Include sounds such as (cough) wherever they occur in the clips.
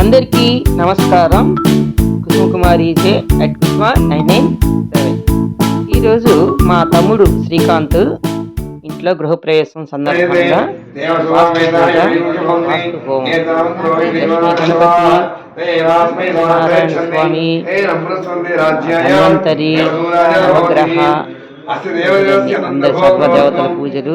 అందరికీ నమస్కారం. Kusumakumari J at Kusuma nine nine seven. ఈరోజు మా తమ్ముడు శ్రీకాంత్ ఇంట్లో గృహప్రవేశం సందర్భంగా స్వామి ధన్వంతరి నవగ్రహ అందరి సర్వదేవతల పూజలు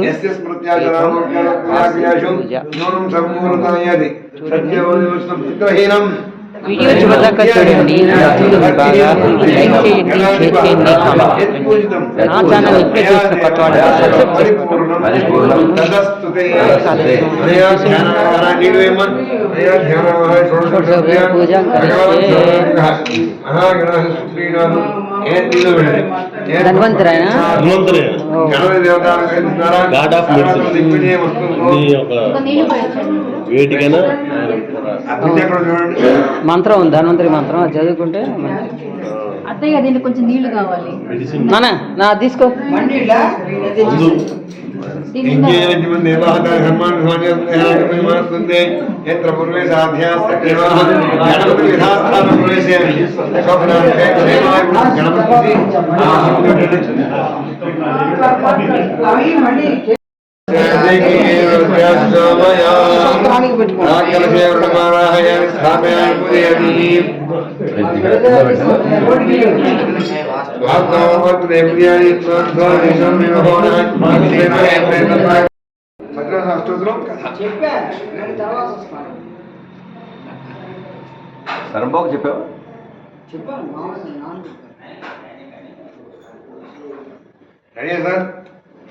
వీడియో చివరిదాకా చూడండి నచ్చింది బాగా లైక్ చేయండి షేర్ చేయండి కామెంట్ పెట్టండి నా ఛానల్ ఇప్పుడే చూసిన కొత్త వాళ్ళు పూజ ధన్వంతరాయన గాడ్ ఆఫ్ మెడిసిన్ ఈ ఒక వేటికైనా? మంత్రం ఉంది ధన్వంతరి మంత్రం అది చదువుకుంటే. అత్తయ్య దీనికి కొంచెం నీళ్ళు కావాలి. నాన్న నా తీసుకో.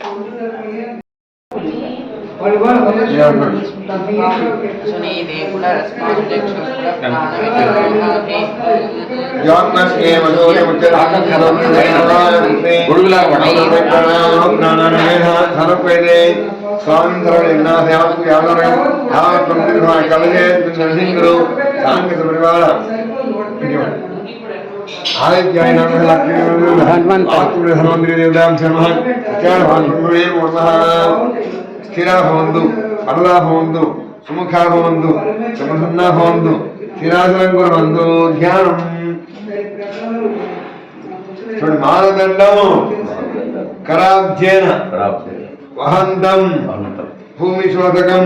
ముందు దీని ಸರ್ವೇದೇ ಸ್ವಾಮೀಂದ್ರಗಳು ಎಲ್ಲಾಸ ಯಾವತ್ತು ಯಾವಾಗ ಯಾವ ತೊಂದರೆ ಕಲಗೆ ನರಸಿಂಗರು ಸಾಂಗಿಕ ಪರಿವಾರ ಆದಿತ್ಯಾಯ ಹನುಮಂತ ಹನುಮಂತ್ರಿ ದೇವದಾಂ ಶರ್ಮ ಸತ್ಯಾಣ ಭಾನುವೇ ಮೂರ್ತ చూడండి మానదండం కరాబ్జేన వహంతం భూమి శోధకం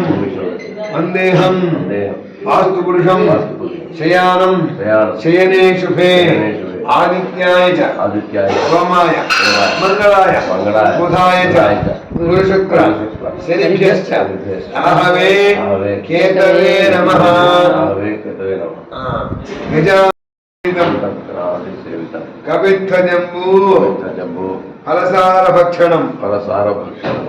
వందేహం వాస్తు పురుషం శయానం శయనే శుభే ఆదిత్యాయ చ ఆదిత్యాయ సోమాయ సోమాయ, మంగళాయ మంగళాయ, బుధాయ చ బుధాయ చ, आदित्याय च आदित्याय सोमाय मङ्गलाय मङ्गलाय। बुधाय च गुरुशुक्र शनिभ्यश्च। अहवे केतवे नमः। कपित्थजम्बू ఫలసార భక్షణం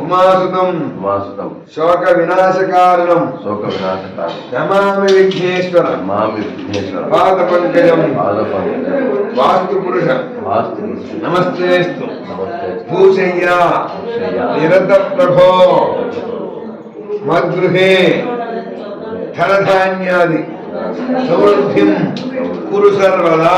ఉమాసుతం. ఉమాసుతం. శోక వినాశకారణం శోక వినాశకారం నమామి విఘ్నేశ్వర. మామి విఘ్నేశ్వర. పాద పంకజం పాదపంకజం వాస్తు పురుష వాస్తు. నమస్తేస్తు భూశయ్యా. నిరత ప్రభో మద్గృహే. ధనధాన్యాది. సమృద్ధిం కురు సర్వదా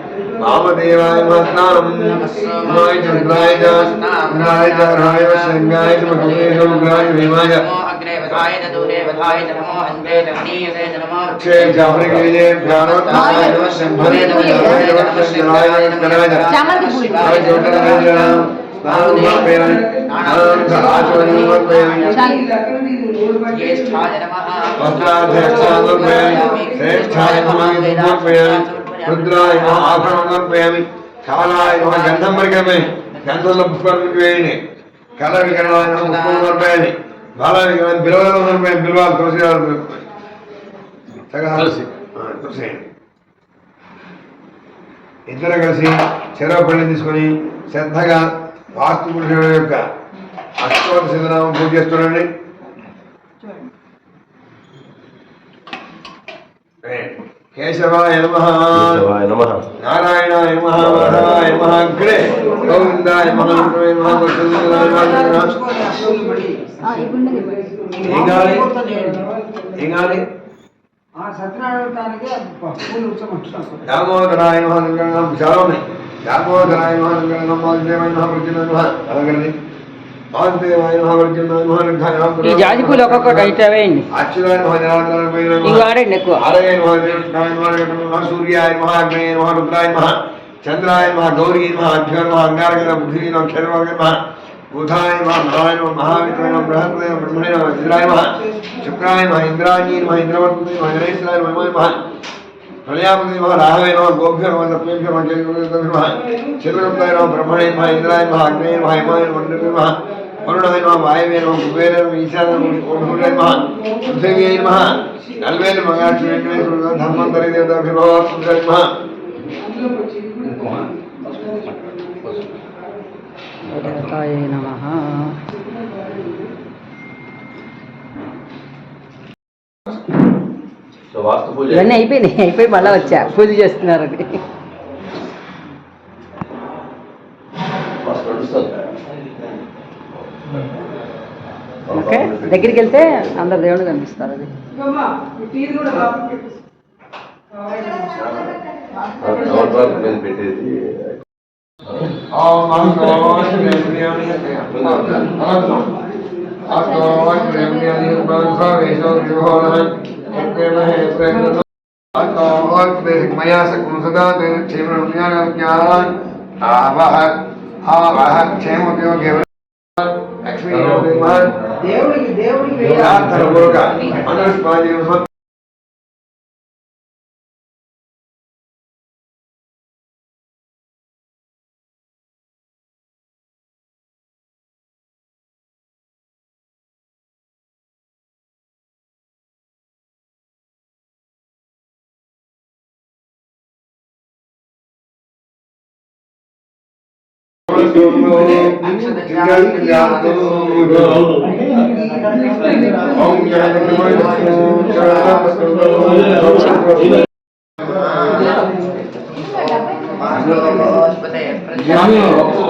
నమ భీమాయ అక్షయ జాహ్నగిరిజే ధ్యానోత్తాయ రుద్రాయ ఆభరణం సమర్పయామి కాలాయ గంధం పరికరమే గంధంలో పుష్పాలు వేయండి. కళ పుష్పం బాల బిలవలు బిలవాలు తులసి తులసి తులసి ఇద్దరు కలిసి చెరవ పళ్ళని తీసుకొని శ్రద్ధగా వాస్తు పురుషుల యొక్క అష్టోత్తర శతనామం పూజ చేస్తున్నాండి చూడండి కే కేశవాయ నమ కేశవాయ నమః నారాయణాయ నమ మాధవాయ నమ అగ్రే గోవిందాయ నమ నమ వసుదేవాయ నమ ఆ, ఇప్పుడు ఏం కావాలి ఏం కావాలి దామోదరాయ నమ లింగం చాలా ఉన్నాయి దామోదరాయ నమ లింగం వాసుదేవాయ నమ వృజ్జన నమ ఈ జాజి పూలు ఒక్కొక్కటి అయితే వేయండి ఇవి వాడండి ఎక్కువ. సూర్యాయ నమ అగ్నేయ నమ రుద్రాయ నమ చంద్రాయ నమ గౌరీ నమ అభ్యో నమ అంగారక నమ పృథ్వీ క్షేత్రవర్గ నమ బుధాయ నమ నారాయణ మహావిత్రాయ బృహస్పతి బ్రహ్మణే నమ ఇంద్రాయ నమ శుక్రాయ నమ ఇంద్రాణీ నమ ఇంద్రవర్తతే నమ గణేశ్వరాయ నమ பிரளயாபதிமா ராகவேனோ கோபியர்மான பேபியர்மா ஜெயகுருமா சிறுபெயரோ பிரம்மணேமா இந்திராயமா அக்னேயமா ஹிமாயன் மண்டபமா வருணவேனோ வாயவேனோ குபேரன் ஈசானமா சுசேவியமா நல்வேல் மகாட்சி வேண்டுமே சொல்லுதா தர்மம் தரை தேவதாபிபவா சுசேமா நம ఇవన్నీ అయిపోయినాయి. అయిపోయి మళ్ళీ వచ్చా. పూజ. చేస్తున్నారని ఓకే. దగ్గరికి వెళ్తే అందరు దేవుడు కనిపిస్తారు అది. నవరాత్రి మీద పెట్టేది మయా సదా క్షేమ ఆవహ ఆవహ క్షేమోపయోగ లక్ష్మీ దేవుడికి దేవుడికి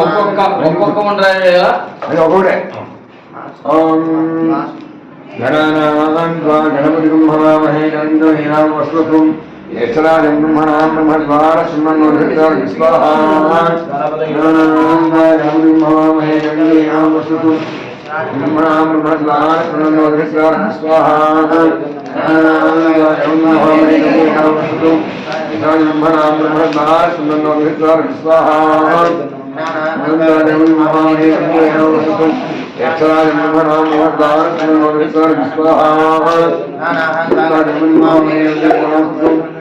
ఒక్కొక్క ఒక్కొక్క ఉండరాదు కదా అది ఒకటే ఓం గణానాం త్వా గణపతిం భవామహే గణేనాం వస్వతుం జ్యేష్ఠరాజం బ్రహ్మణాం బ్రహ్మద్వార సుమన్నోధృతార్ విస్వాహా గణానాం త్వా గణపతిం భవామహే గణేనాం వస్వతుం బ్రహ్మణాం బ్రహ్మద్వార సుమన్నోధృతార్ విస్వాహా గణానాం త్వా గణపతిం భవామహే గణేనాం వస్వతుం బ్రహ్మణాం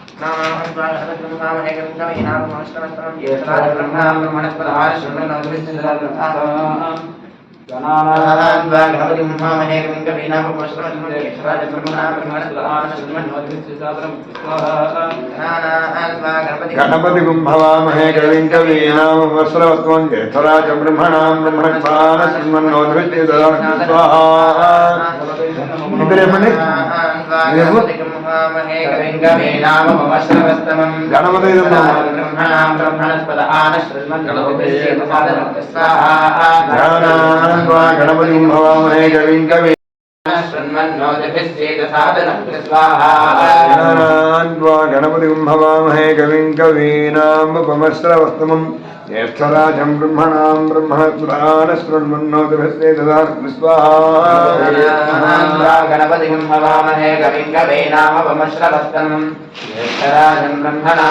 కుంభవామహే गणानारान् वा गणपति ब्रह्मामनेकं गणपति कुम्भवामहे कविं कवीनां वस्त्रवत्वं ज्येष्ठराज ब्रह्मणां ब्रह्मणपानसन्मन्नोदृत्य गणपति ब्रह्मणां ब्रह्मणस्पद आनश्रुण्वन् गणपति स्वाहा ब्रह्मणां ब्रह्मणस्मृण्वन्नोतिभस्ते ददा स्वाहा गणपतिं भवामहे कविं कवीनामपमश्रवस्तमम् ज्येष्ठराजं ब्रह्मणां ब्रह्मणस्पदान शृण्वन्नोतिभिश्चेदसादर स्वाहा कवीनाम् उपमस्त्रवस्तमं ज्येष्ठराजं ब्रह्मणां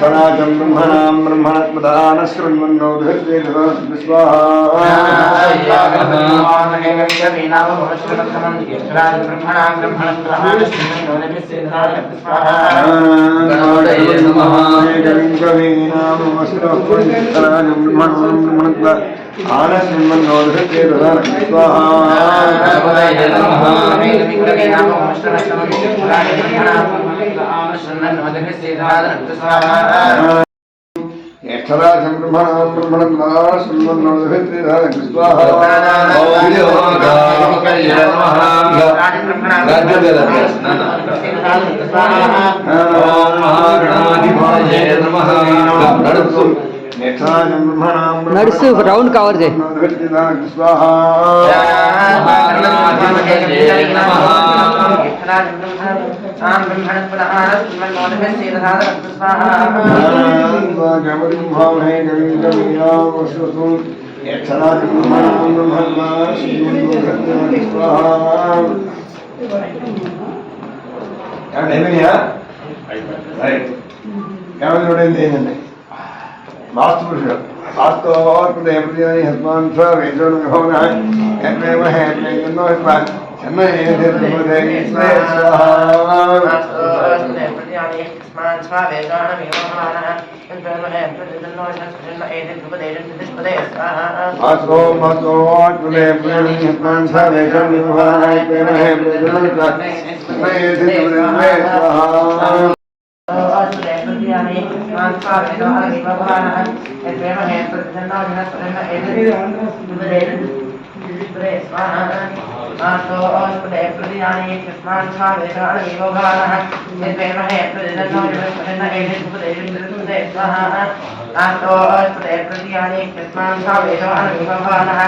సదాచం బ్రహ్మణా బ్రహ్మణత్మదాన శృణ్వన్నోభిర్వేదస్వాహ బ్రహ్మణా ఆనందోదృత్వాహ यक्षराजं ब्रह्मणां ब्रह्मणं नाशन्नं नमस्ते स्वाहा ॐ महागणाधिपाये नमः नमः నడుస్తూ రౌండ్ కవర్ చేయి. స్వాహా ఏంటండి वास्तुपुरुष वास्तु और प्रदय प्रदय हस्मान स वेदन विभवन है एतमेव है एतमेव नो हस्मान शन्न एते प्रदय ईश्वर स्वाहा वास्तु और प्रदय प्रदय हस्मान स वेदन विभवन है एतमेव है एतमेव नो हस्मान शन्न एते प्रदय प्रदय स्वाहा वास्तु वास्तु और प्रदय प्रदय हस्मान स वेदन विभवन है एतमेव है एतमेव नो हस्मान शन्न एते प्रदय प्रदय स्वाहा स्वाहा मातो ओस्पदे प्रदियानि यस्मान् स्वादेशानि योगानः यद्वेमहे प्रदिदन्नो यस्मिन् एषुपदे विन्दुन्दे स्वाहा। मातो ओस्पदे प्रदियानि यस्मान् स्वादेशानि योगानः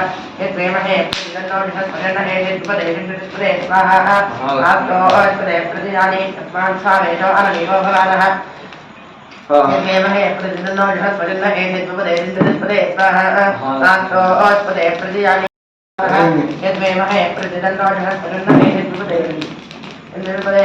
यद्वेमहे प्रदिदन्नो यस्मिन् एषुपदे विन्दुन्दे स्वाहा। मातो ओस्पदे प्रदियानि यस्मान् स्वादेशानि योगानः प्रतिदिनो जहस्पतिर्न एषे त्वपदे स्वाहा। हाँ। साक्षो अस्पदे प्रतिजाने यद्वेमः यत्प्रतिदन्नोषः तरुन्नमेहेतुपदैवी यन्निरुपदे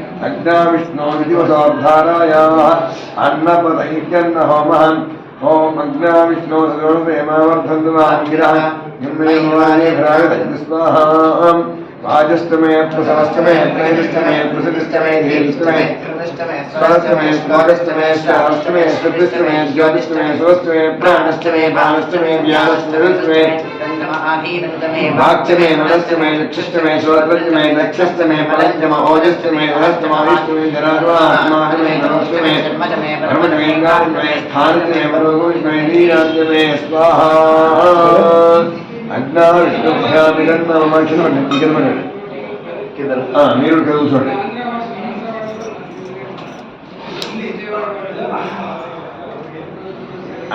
अग्नाविष्णो दिवसोद्धारायाः अन्नपदैत्यन्न होमः ॐ अग्नाविष्णो सदोषदेमावर्धन्तु माङ्गिरः स्वाहा। वाजस्तमे प्रसवस्तमे त्रैदस्तमे प्रसदिस्तमे धीरस्तमे स्वरस्तमे स्वागस्तमे श्रावस्तमे श्रुतिस्तमे ज्योतिस्तमे सुरस्तमे प्राणस्तमे बाणस्तमे व्यालस्तमे वाक्यमे मनस्तमे लक्षस्तमे श्रोत्रस्तमे लक्षस्तमे पलञ्चम ओजस्तमे वरस्तमाविष्टमे जरात्मात्मात्मे नमस्तमे धर्मतमे गात्मे स्थानतमे वरोगुष्मे नीरात्मे स्वाहा అజ్ఞా విష్ణుభ్యామిగన్న కింద మీరు ఇక్కడ కూర్చోండి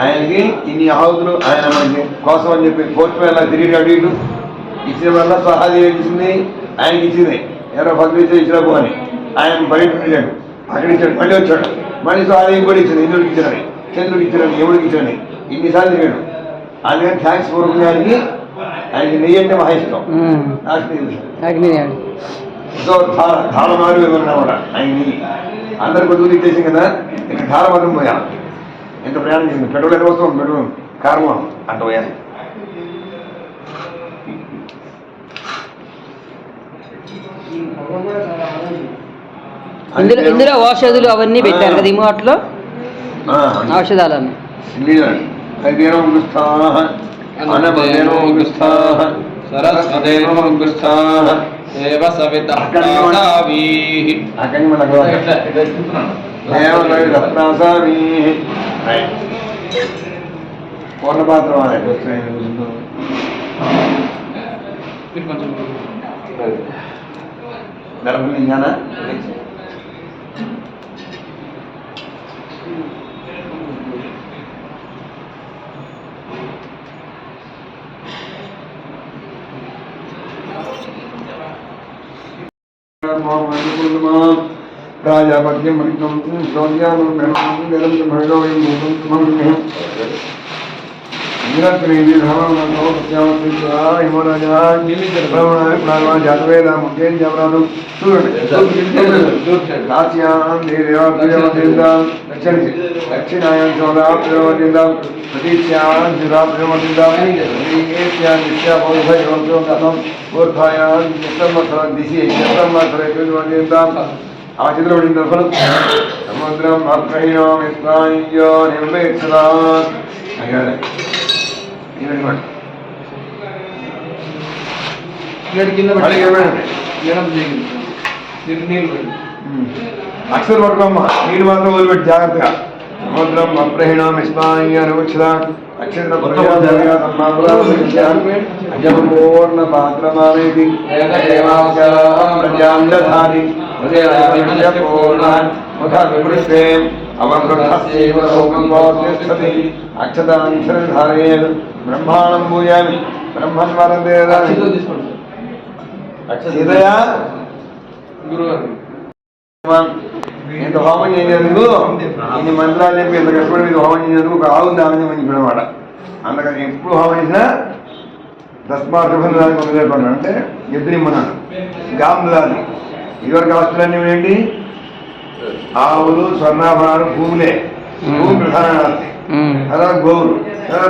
ఆయనకి ఇన్ని ఆహుతులు ఆయన మనకి కోసం అని చెప్పి కోర్టు వల్ల తిరిగి అటు ఇటు ఇచ్చిన వల్ల సహాదేవి ఇచ్చింది ఆయనకి ఇచ్చింది. ఎవరో భక్తులు ఇచ్చి ఇచ్చినప్పు అని ఆయన బయట వెళ్ళాడు అక్కడ ఇచ్చాడు మళ్ళీ వచ్చాడు. మళ్ళీ స్వామి ఇంకోటి ఇచ్చాడు ఇంద్రుడికి ఇచ్చాడని చంద్రుడికి ఇచ్చాడని ఎవడికి ఇచ్చాడని. ఇన్నిసార్లు తిరిగాడు. అందుకని థ్యాంక్స్ పూర్వకానికి ఆయనకి నెయ్యి అంటే మహా ఇష్టం. సో ధార ధార మారు అన్నమాట ఆయన నెయ్యి. అందరు కొద్దిగా ఇచ్చేసి కదా ఇక ధార మాత్రం పోయాను ఎంత ప్రయాణం చేసింది పెట్రోల్ ఎంత వస్తాం పెట్రోల్. కారణం అంట పోయాను ఇందులో ఇందులో ఔషధులు అవన్నీ పెట్టారు కదా ఈ మూటలో ఆ, ఔషధాలన్నీ. గుస్థాః అనమదేనో గుస్థాః సరస్వదేనో గుస్థాః దేవ సవితః ప్రాసావీః. అక్కడి మన రత్నాసామీ పూర్ణపాత్ర వాడే గర్భలింగానా రాజాపత్యం మణికం శౌర్యామం గణం గరం భైరవం మూలం సమం ఆ చిత్రపడిన ఫలం సముద్రం అప్రహీణమిస్మాయో నిర్వేక్షణ అయ్యారు ఇవ్వండి మళ్ళీ ఇవ్వండి అక్షరం పడుకోమ్మా నీళ్ళు మాత్రం వదిలిపెట్టి జాగ్రత్తగా సముద్రం అప్రహీణం ఇస్మాయ అనువచ్చద అక్షర అజపూర్ణ పాత్రమావేది ప్రజాంధారి విమృష్టే అవృద్ధస్యైవ లోకం తిష్టతి అక్షతాంశధారయేద్ బ్రహ్మాణం భూయామి బ్రహ్మన్ వరదేదా సీతయా ఇంత హోమం చేసేందుకు ఇన్ని మంత్రాలు చెప్పి ఇంత కష్టపడి మీరు హోమం చేసేందుకు ఒక ఆవు దానం అని చెప్పినమాట అందుకని ఎప్పుడు హోమం చేసినా దస్మార్థబంధానికి మొదలైపోయినాడు అంటే ఎదురిమ్మన్నాడు గాములాది. ఇదివరకు ఆస్తులన్నీ ఏంటి ఆవులు స్వర్ణాభరణాలు భూములే భూమి ప్రధాన ఆస్తి గోవులు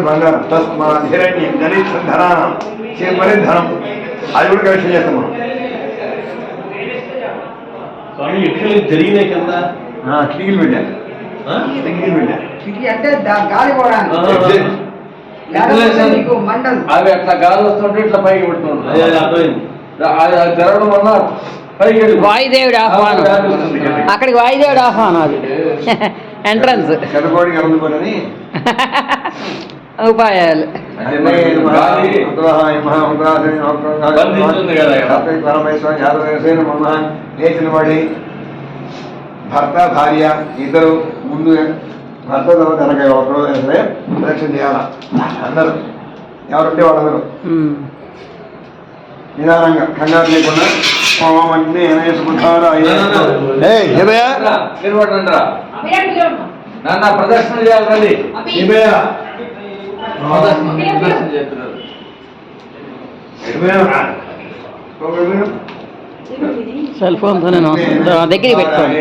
బంగారం తస్మా హిరణ్యం గణిత చేపలే ధనం అది కూడా కలెక్షన్ చేస్తాం మనం. జరిగినాయి కదా? ఆ, కిటికీలు పెట్టాను కిటికీలు పెట్టాను కిటికీ అంటే గాలి మండలు. అవి అట్లా గాలి వస్తుంటే ఇట్లా పైకి పెడుతుంటారు అదే జరగడం వల్ల వాయుదేవుడి ఆహ్వానం. అక్కడికి వాయుదేవుడి ఆహ్వానం అది. (laughs) ఎంట్రన్స్ (laughs) ఉపాయాలు. లేచిన వాడి భర్త భార్య ఇద్దరు ముందు భర్త తర్వాత వెనక ఒకరు సరే ప్రదక్షిణ చేయాల? అందరూ. ఎవరుంటే వాళ్ళందరూ. నిదానంగా కంగారు లేకుండా ఓం అగ్ని అనేసుకుంటారా ఏదయా నిలబడండి రా. నాన్న. ప్రదర్శన చేయాలి రండి. ఏమయ్యా? ప్రదర్శన చేస్తున్నారు. సెల్ నమస్కారం దగ్గరికి పెట్టుకోండి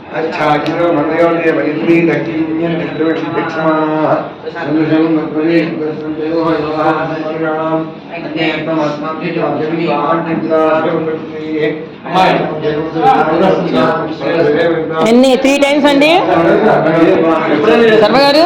సందర్శనం మత్పదే దర్శనం దేవో యోగాః మర్యాణం అన్యేతం ఆత్మాభి జాజమి ఆంటిద్రాజం ఎన్ని? త్రీ టైమ్స్ అండి? శర్మ గారు?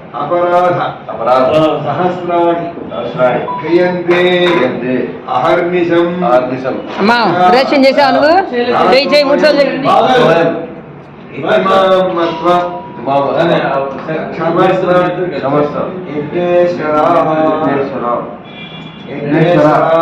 అపరాధ. అపరాధ. సహస్రాణి సహస్రాణి క్రియంతే. క్రియంతే. అహర్నిశం. అహర్నిశం. అమ్మా రేషన్ చేసావు నువ్వు? చేయి చేయి మూడు చేయండి ఇమాం మత్వ క్షమస్ర క్షమస్ర ఇద్దేశ్వరా ఇద్దేశ్వరా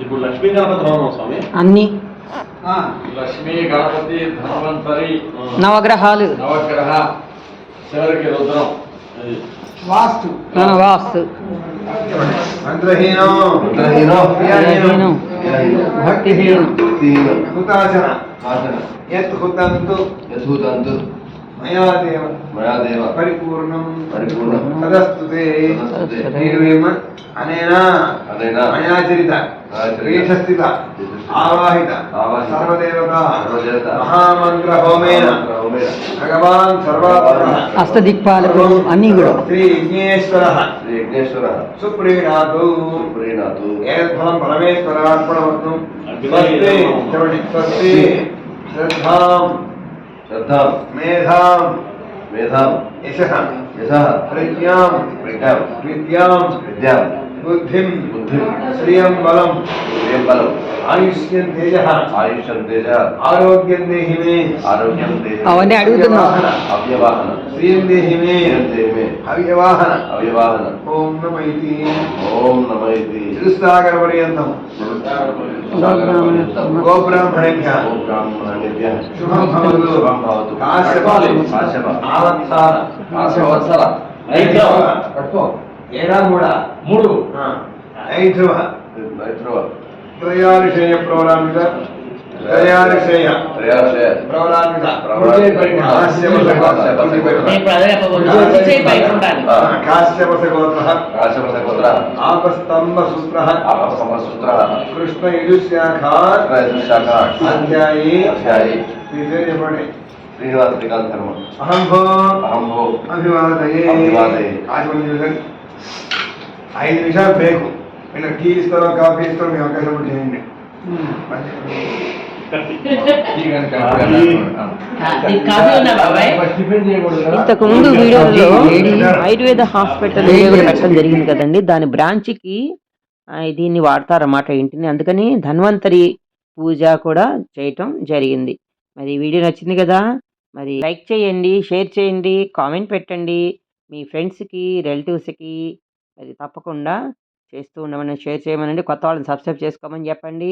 ఇప్పుడు లక్ష్మీ గణపతి హోమం స్వామి. అన్ని. లక్ష్మీ గణపతి ధన్వంతరి. నవగ్రహాలు. నవగ్రహ. చివరికి రుద్రం. వాస్తు. మన వాస్తు. మంత్రహీనం భక్తిహీనం. యత్ హుతంతు. మయా దేవ. మయాదేవ పరిపూర్ణం. పరిపూర్ణం. తదస్తుతే. నీవేమ అనేనా. అనేనా. మయాచరిత. రేషస్థిత ఆవాహిత. సర్వదేవత. మహామంత్ర హోమేన భగవాన్ సర్వాత్మ అష్టదిక్పాలకుడు అన్ని కూడా. శ్రీ యజ్ఞేశ్వర. శ్రీ యజ్ఞేశ్వర. సుప్రీణాతు సుప్రీణాతు ఏద్ఫలం పరమేశ్వరార్పణమస్తు స్వస్తి. చూడండి స్వస్తి. శ్రద్ధాం. శ్రద్ధాం. మేధాం. वेदां यशः। यशः। प्रज्ञां प्रज्ञां विद्यां विद्यां బుద్ధిం బుద్ధిం శ్రియం బలం శ్రియం బలం ఆయుష్యం తేజ ఆయుష్యం తేజ ఆరోగ్యం దేహి మే ఆరోగ్యం దేహి అవన్నీ అడుగుతున్నావు అవ్యవాహన శ్రియం దేహి మే శ్రియం దేహి మే అవ్యవాహన అవ్యవాహన ఓం నమ ఇతి ఓం నమ ఇది చతుస్సాగర పర్యంతం గోబ్రాహ్మణేభ్య ఓం బ్రాహ్మణేభ్యః శుభం భవతు శుభం భవతు కాశ్యప కాశ్యప ఆవత్సార కాశవత్సల ఐదవ పట్టుకో ఏడా కూడా మూడు ఐదవ ఐదవ త్రయారిషయ ప్రవరామిత త్రయారిషయ త్రయారిషయ ప్రవరామిత ప్రవరామిత కాశ్యపసగోత్రః కాశ్యపసగోత్రః ఆపస్తంభ సూత్రః ఆపస్తంభ సూత్రః కృష్ణ యజుశాఖా కృష్ణ యజుశాఖా అధ్యాయి అధ్యాయి విజయ పడే श्रीनिवास श्रीकांत धर्म अहम भो अहम भो अभिवादये अभिवादये आज मन ఐదు నిమిషాలు బ్రేకు ఇలా టీ ఇస్తారో కాఫీ ఇస్తారో మీ అవకాశం చేయండి. ఇంతకు ముందు వీడియోలో ఆయుర్వేద హాస్పిటల్ పెట్టడం జరిగింది కదండి. దాని బ్రాంచ్కి దీన్ని వాడతారన్నమాట ఇంటిని. అందుకని ధన్వంతరి పూజ కూడా చేయటం జరిగింది. మరి వీడియో నచ్చింది కదా? మరి లైక్ చేయండి షేర్ చేయండి కామెంట్ పెట్టండి. మీ ఫ్రెండ్స్కి రిలేటివ్స్కి అది తప్పకుండా చేస్తూ ఉండమని షేర్ చేయమనండి. కొత్త వాళ్ళని సబ్స్క్రైబ్ చేసుకోమని చెప్పండి.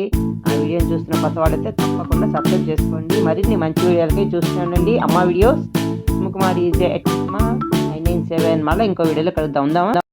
ఆ వీడియోని చూస్తున్న కొత్త వాళ్ళైతే తప్పకుండా సబ్స్క్రైబ్ చేసుకోండి. మరిన్ని మంచి వీడియోలకి చూస్తూ ఉండండి. అమ్మ videos. Kumari nine nine seven. మళ్ళీ ఇంకో వీడియోలో కలుద్దాం. ఉందామా?